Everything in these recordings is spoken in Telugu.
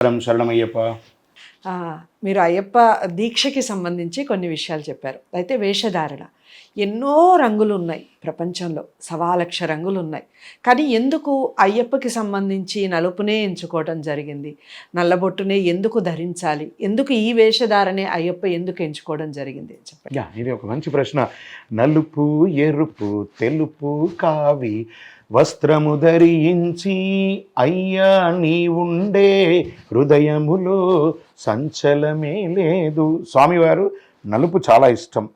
శరణం శరణమయ్యప్ప ఆ, మీరు అయ్యప్ప దీక్షకి సంబంధించి కొన్ని విషయాలు చెప్పారు. అయితే వేషధారణ. ఎన్నో రంగులు ఉన్నాయి ప్రపంచంలో. సవాలక్ష రంగులు ఉన్నాయి కానీ ఎందుకు అయ్యప్పకి సంబంధించి నలుపునే ఎంచుకోవడం జరిగింది? నల్లబొట్టునే ఎందుకు ధరించాలి? ఎందుకు ఈ వేషధారణే అయ్యప్ప ఎందుకు ఎంచుకోవడం జరిగింది? చెప్పండి. ఇది ఒక మంచి ప్రశ్న. నలుపు ఎరుపు తెలుపు కావి వస్త్రము ధరించి అయ్యా నీ ఉండే హృదయములో సంచలమే లేదు. స్వామివారు నలుపు చాలా ఇష్టం.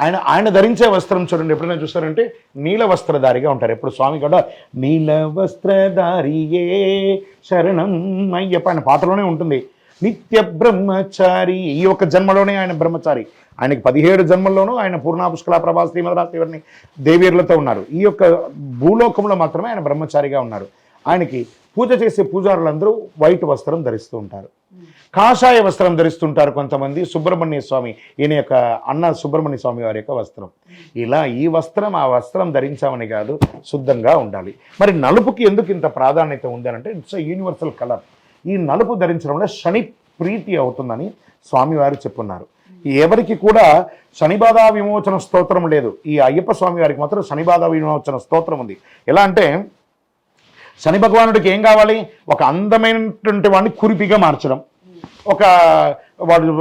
ఆయన ఆయన ధరించే వస్త్రం చూడండి. ఎప్పుడైనా చూస్తారంటే నీల వస్త్రధారిగా ఉంటారు. ఎప్పుడు స్వామి కూడా నీల వస్త్రధారియే శరణం అయ్యప్ప ఆయన పాటలోనే ఉంటుంది. నిత్య బ్రహ్మచారి ఈ ఒక్క జన్మలోనే ఆయన బ్రహ్మచారి. ఆయనకి పదిహేడు జన్మల్లోనూ ఆయన పూర్ణాపుష్కల ప్రభా ఇవన్నీ దేవీరులతో ఉన్నారు. ఈ యొక్క భూలోకంలో మాత్రమే ఆయన బ్రహ్మచారిగా ఉన్నారు. ఆయనకి పూజ చేసే పూజారులందరూ వైట్ వస్త్రం ధరిస్తూ ఉంటారు. కాషాయ వస్త్రం ధరిస్తుంటారు కొంతమంది సుబ్రహ్మణ్య స్వామి. ఈయన యొక్క అన్న సుబ్రహ్మణ్య స్వామి వారి యొక్క వస్త్రం. ఇలా ఈ వస్త్రం ఆ వస్త్రం ధరించామని కాదు శుద్ధంగా ఉండాలి. మరి నలుపుకి ఎందుకు ఇంత ప్రాధాన్యత ఉంది అంటే ఇట్స్ యూనివర్సల్ కలర్ ఈ నలుపు ధరించడం వల్ల శని ప్రీతి అవుతుందని స్వామివారు చెప్పున్నారు. ఎవరికి కూడా శనిబాధా విమోచన స్తోత్రం లేదు. ఈ అయ్యప్ప స్వామి వారికి మాత్రం శనిబాధ విమోచన స్తోత్రం ఉంది. ఎలా అంటే శని భగవానుడికి ఏం కావాలి? ఒక అందమైనటువంటి వాడిని కురిపిగా మార్చడం. ఒక వాడు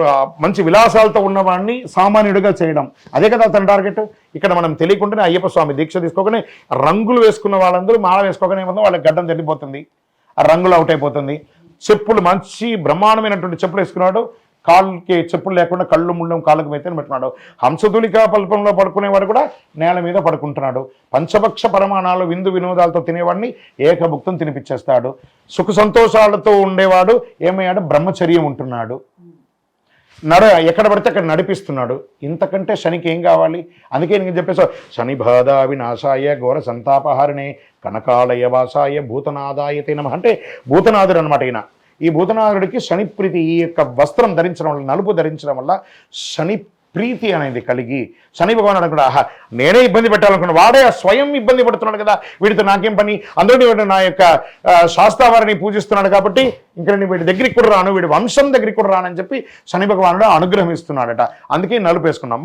మంచి విలాసాలతో ఉన్నవాడిని సామాన్యుడిగా చేయడం. అదే కదా అతని టార్గెట్. ఇక్కడ మనం తెలియకుండానే అయ్యప్ప స్వామి దీక్ష తీసుకోకనే రంగులు వేసుకున్న వాళ్ళందరూ మాల వేసుకోకనే ఏమో వాళ్ళకి గడ్డం తెల్లిపోతుంది ఆ రంగులు అవుట్ అయిపోతుంది. చెప్పులు మంచి బ్రహ్మాండమైనటువంటి చెప్పులు వేసుకున్నాడు. కాళ్ళకి చెప్పులు లేకుండా కళ్ళు ముళ్ళం కాళ్ళకు మెత్తని పెట్టుకున్నాడు. హంసధులిక పల్పంలో పడుకునేవాడు కూడా నేల మీద పడుకుంటున్నాడు. పంచభక్ష పరమాణాలు విందు వినోదాలతో తినేవాడిని ఏకభుక్తం తినిపించేస్తాడు సుఖ సంతోషాలతో ఉండేవాడు ఏమయ్యాడు? బ్రహ్మచర్యం ఉంటున్నాడు. నడ ఎక్కడ పడితే అక్కడ నడిపిస్తున్నాడు. ఇంతకంటే శనికి ఏం కావాలి? అందుకే నేను చెప్పేసా శని బాధ వినాశాయ ఘోర సంతాపహారిణే కనకాలయ వాసాయ భూతనాదాయ నమ. అంటే భూతనాథుడు అనమాట ఈయన. ఈ భూతనాథుడికి శని ప్రీతి ఈ యొక్క వస్త్రం ధరించడం వల్ల నలుపు ధరించడం వల్ల శని ప్రీతి అనేది కలిగి శని భగవాన్ కూడా ఆహా నేనే ఇబ్బంది పెట్టాలనుకున్నా వాడే స్వయం ఇబ్బంది పడుతున్నాడు కదా వీడితో నాకేం పని? అందులో వీడు నా యొక్క ఆ, శాస్త్రావారిని పూజిస్తున్నాడు కాబట్టి ఇంకా నేను వీడి దగ్గరికి కూడా రాను వీడి వంశం దగ్గరికి కూడా రానని చెప్పి శని భగవానుడు అనుగ్రహం ఇస్తున్నాడట అందుకే నలుపు వేసుకున్నాం.